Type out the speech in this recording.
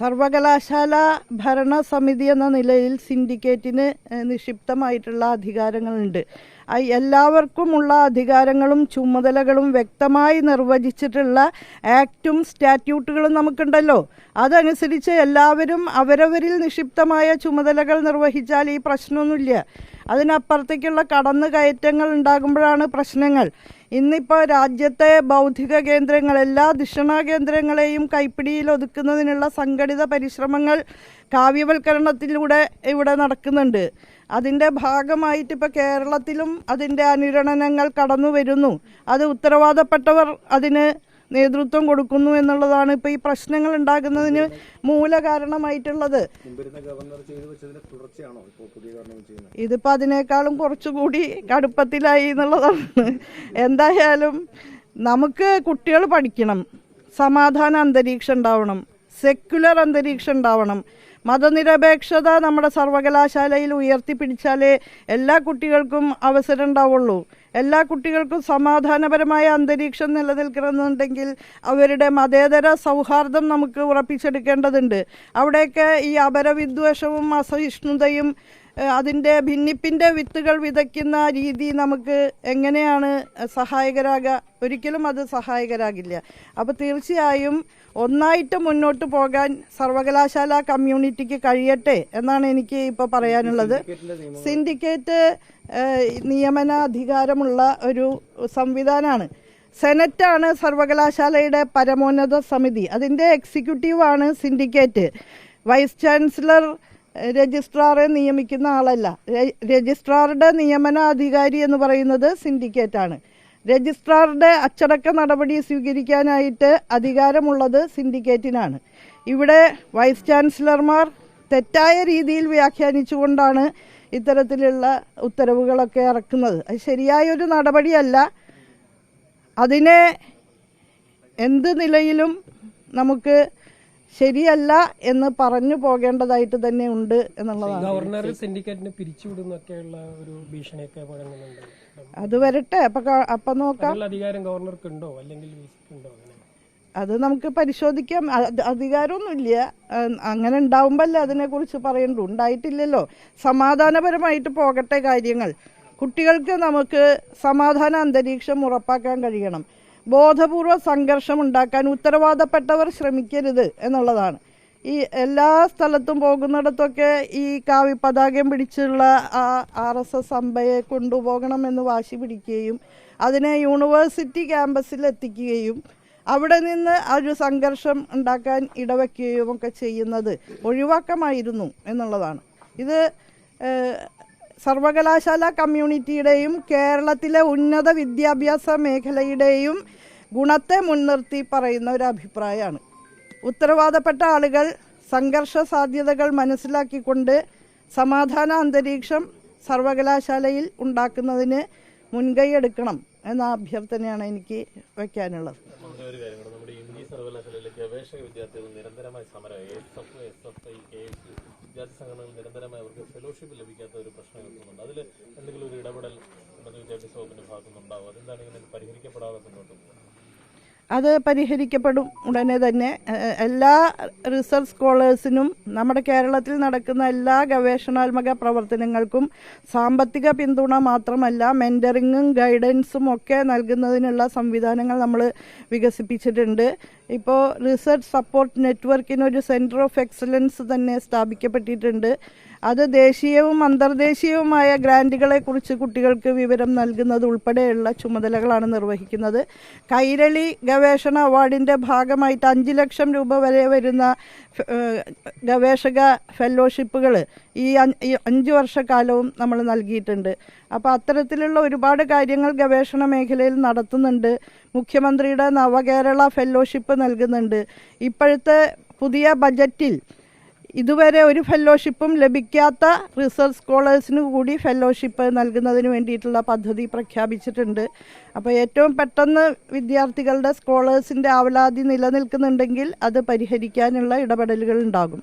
സർവകലാശാല ഭരണസമിതി എന്ന നിലയിൽ സിൻഡിക്കേറ്റിന് നിക്ഷിപ്തമായിട്ടുള്ള അധികാരങ്ങളുണ്ട്. എല്ലാവർക്കുമുള്ള അധികാരങ്ങളും ചുമതലകളും വ്യക്തമായി നിർവചിച്ചിട്ടുള്ള ആക്റ്റും സ്റ്റാറ്റ്യൂട്ടുകളും നമുക്കുണ്ടല്ലോ. അതനുസരിച്ച് എല്ലാവരും അവരവരിൽ നിക്ഷിപ്തമായ ചുമതലകൾ നിർവഹിച്ചാൽ ഈ പ്രശ്നമൊന്നുമില്ല. അതിനപ്പുറത്തേക്കുള്ള കടന്നു കയറ്റങ്ങൾ ഉണ്ടാകുമ്പോഴാണ് പ്രശ്നങ്ങൾ. ഇന്നിപ്പോൾ രാജ്യത്തെ ബൗദ്ധിക കേന്ദ്രങ്ങൾ എല്ലാ ധിഷണ കേന്ദ്രങ്ങളെയും കൈപ്പിടിയിൽ ഒതുക്കുന്നതിനുള്ള സംഘടിത പരിശ്രമങ്ങൾ കാവ്യവൽക്കരണത്തിലൂടെ ഇവിടെ നടക്കുന്നുണ്ട്. അതിന്റെ ഭാഗമായിട്ട് ഇപ്പോൾ കേരളത്തിലും അതിന്റെ അനുരണനങ്ങൾ കടന്നു വരുന്നു. അത് ഉത്തരവാദപ്പെട്ടവർ അതിന് നേതൃത്വം കൊടുക്കുന്നു എന്നുള്ളതാണ് ഇപ്പോൾ ഈ പ്രശ്നങ്ങൾ ഉണ്ടാകുന്നതിന് മൂല കാരണമായിട്ടുള്ളത്. ഇതിപ്പോൾ അതിനേക്കാളും കുറച്ചുകൂടി കടുപ്പത്തിലായി എന്നുള്ളതാണ്. എന്തായാലും നമുക്ക് കുട്ടികൾ പഠിക്കണം. സമാധാന അന്തരീക്ഷം ഉണ്ടാവണം. സെക്യുലർ അന്തരീക്ഷം ഉണ്ടാവണം. മതനിരപേക്ഷത നമ്മുടെ സർവകലാശാലയിൽ ഉയർത്തിപ്പിടിച്ചാലേ എല്ലാ കുട്ടികൾക്കും അവസരം ഉണ്ടാവുള്ളൂ എല്ലാ കുട്ടികൾക്കും സമാധാനപരമായ അന്തരീക്ഷം നിലനിൽക്കണമെന്നുണ്ടെങ്കിൽ അവരുടെ മതേതര സൗഹാർദ്ദം നമുക്ക് ഉറപ്പിച്ചെടുക്കേണ്ടതുണ്ട്. അവിടെയൊക്കെ ഈ അപരവിദ്വേഷവും അസഹിഷ്ണുതയും അതിന്റെ ഭിന്നിപ്പിന്റെ വിത്തുകൾ വിതയ്ക്കുന്ന രീതി നമുക്ക് എങ്ങനെയാണ് സഹായകരാകുക ഒരിക്കലും അത് സഹായകരാകില്ല. അപ്പോൾ തീർച്ചയായും ഒന്നായിട്ട് മുന്നോട്ട് പോകാൻ സർവകലാശാല കമ്മ്യൂണിറ്റിക്ക് കഴിയട്ടെ എന്നാണ് എനിക്ക് ഇപ്പോൾ പറയാനുള്ളത്. സിൻഡിക്കേറ്റ് നിയമന നിയമനാധികാരമുള്ള ഒരു സംവിധാനമാണ് സെനറ്റാണ് സർവകലാശാലയുടെ പരമോന്നത സമിതി. അതിന്റെ എക്സിക്യൂട്ടീവാണ് സിൻഡിക്കേറ്റ്. വൈസ് ചാൻസലർ രജിസ്ട്രാറെ നിയമിക്കുന്ന ആളല്ല. രജിസ്ട്രാറുടെ നിയമനാധികാരി എന്ന് പറയുന്നത് സിൻഡിക്കേറ്റാണ്. രജിസ്ട്രാറുടെ അച്ചടക്ക നടപടി സ്വീകരിക്കാനായിട്ട് അധികാരമുള്ളത് സിൻഡിക്കേറ്റിനാണ്. ഇവിടെ വൈസ് ചാൻസലർമാർ തെറ്റായ രീതിയിൽ വ്യാഖ്യാനിച്ചുകൊണ്ടാണ് ഇത്തരത്തിലുള്ള ഉത്തരവുകളൊക്കെ ഇറക്കുന്നത്. അത് ശരിയായൊരു നടപടിയല്ല. അതിനെ എന്ത് നിലയിലും നമുക്ക് ശരിയല്ല എന്ന് പറഞ്ഞു പോകേണ്ടതായിട്ട് തന്നെ ഉണ്ട് എന്നുള്ളതാണ്. ഗവർണർ സിൻഡിക്കേറ്റിനെ പിരിച്ചുവിടുന്നൊക്കെയുള്ള ഒരു ഭീഷണിയൊക്കെ മുഴങ്ങുന്നുണ്ട് അത് വരട്ടെ. അപ്പൊ അപ്പൊ നോക്കാം. അധികാരം ഗവർണർക്ക് ഉണ്ടോ അല്ലെങ്കിൽ ഉണ്ടോ അത് നമുക്ക് പരിശോധിക്കാം. അധികാരമൊന്നുമില്ല. അങ്ങനെ ഉണ്ടാവുമ്പല്ലേ അതിനെക്കുറിച്ച് പറയണ്ടു. ഉണ്ടായിട്ടില്ലല്ലോ. സമാധാനപരമായിട്ട് പോകട്ടെ കാര്യങ്ങൾ. കുട്ടികൾക്ക് നമുക്ക് സമാധാന അന്തരീക്ഷം ഉറപ്പാക്കാൻ കഴിയണം. ബോധപൂർവ സംഘർഷം ഉണ്ടാക്കാൻ ഉത്തരവാദപ്പെട്ടവർ ശ്രമിക്കരുത് എന്നുള്ളതാണ്. ഈ എല്ലാ സ്ഥലത്തും പോകുന്നിടത്തൊക്കെ ഈ കാവി പതാകം പിടിച്ചുള്ള ആ ആർ എസ് എസ് അമ്പയെ കൊണ്ടുപോകണമെന്ന് വാശി പിടിക്കുകയും അതിനെ യൂണിവേഴ്സിറ്റി ക്യാമ്പസിൽ എത്തിക്കുകയും അവിടെ നിന്ന് ഒരു സംഘർഷം ഉണ്ടാക്കാൻ ഇടവയ്ക്കുകയും ഒക്കെ ചെയ്യുന്നത് ഒഴിവാക്കമായിരുന്നു എന്നുള്ളതാണ്. ഇത് സർവകലാശാല കമ്മ്യൂണിറ്റിയുടെയും കേരളത്തിലെ ഉന്നത വിദ്യാഭ്യാസ മേഖലയുടെയും ഗുണത്തെ മുൻനിർത്തി പറയുന്ന ഒരു അഭിപ്രായമാണ്. ഉത്തരവാദപ്പെട്ട ആളുകൾ സംഘർഷ സാധ്യതകൾ മനസ്സിലാക്കിക്കൊണ്ട് സമാധാന അന്തരീക്ഷം സർവകലാശാലയിൽ ഉണ്ടാക്കുന്നതിന് മുൻകൈ എടുക്കണം എന്ന അഭ്യർത്ഥനയാണ് എനിക്ക് വയ്ക്കാനുള്ളത് നമ്മുടെ ഒരു കാര്യം കൂടെ നമ്മുടെ ഇന്ത്യ സർവകലാശാലയിലെ ഗവേഷക വിദ്യാർത്ഥികൾ നിരന്തരമായി സമരം S F S F I K S വിദ്യാർത്ഥി സംഘടനകൾ നിരന്തരമായി അവർക്ക് ഫെലോഷിപ്പ് ലഭിക്കാത്ത ഒരു പ്രശ്നം എത്തുന്നുണ്ട് അതിൽ എന്തെങ്കിലും ഒരു ഇടപെടൽ ഉന്നത വിദ്യാഭ്യാസ വകുപ്പിന്റെ ഭാഗത്തുനിന്നുണ്ടാവും? അതെന്താണ് ഇങ്ങനെ പരിഹരിക്കപ്പെടാതെ മുന്നോട്ട് പോകുന്നത്? അത് പരിഹരിക്കപ്പെടും ഉടനെ തന്നെ. എല്ലാ റിസർച്ച് സ്കോളേഴ്സിനും നമ്മുടെ കേരളത്തിൽ നടക്കുന്ന എല്ലാ ഗവേഷണാത്മക പ്രവർത്തനങ്ങൾക്കും സാമ്പത്തിക പിന്തുണ മാത്രമല്ല മെന്ററിങ്ങും ഗൈഡൻസും ഒക്കെ നൽകുന്നതിനുള്ള സംവിധാനങ്ങൾ നമ്മൾ വികസിപ്പിച്ചിട്ടുണ്ട്. ഇപ്പോൾ റിസർച്ച് സപ്പോർട്ട് നെറ്റ്വർക്കിന് ഒരു സെന്റർ ഓഫ് എക്സലൻസ് തന്നെ സ്ഥാപിക്കപ്പെട്ടിട്ടുണ്ട്. അത് ദേശീയവും അന്തർദേശീയവുമായ ഗ്രാൻഡുകളെ കുറിച്ച് കുട്ടികൾക്ക് വിവരം നൽകുന്നത് ഉൾപ്പെടെയുള്ള ചുമതലകളാണ് നിർവഹിക്കുന്നത്. കൈരളി ഗവേഷണ അവാർഡിന്റെ ഭാഗമായിട്ട് അഞ്ച് ലക്ഷം രൂപ വരെ വരുന്ന ഗവേഷക ഫെലോഷിപ്പുകൾ ഈ അഞ്ച് വർഷക്കാലവും നമ്മൾ നൽകിയിട്ടുണ്ട്. അപ്പോൾ അത്തരത്തിലുള്ള ഒരുപാട് കാര്യങ്ങൾ ഗവേഷണ മേഖലയിൽ നടത്തുന്നുണ്ട്. മുഖ്യമന്ത്രിയുടെ നവകേരള ഫെലോഷിപ്പ് നൽകുന്നുണ്ട്. ഇപ്പോഴത്തെ പുതിയ ബജറ്റിൽ ഇതുവരെ ഒരു ഫെല്ലോഷിപ്പും ലഭിക്കാത്ത റിസർച്ച് സ്കോളേഴ്സിന് കൂടി ഫെല്ലോഷിപ്പ് നൽകുന്നതിന് വേണ്ടിയിട്ടുള്ള പദ്ധതി പ്രഖ്യാപിച്ചിട്ടുണ്ട്. അപ്പോൾ ഏറ്റവും പെട്ടെന്ന് വിദ്യാർത്ഥികളുടെ സ്കോളേഴ്സിന്റെ ആവലാതി നിലനിൽക്കുന്നുണ്ടെങ്കിൽ അത് പരിഹരിക്കാനുള്ള ഇടപെടലുകൾ ഉണ്ടാകും.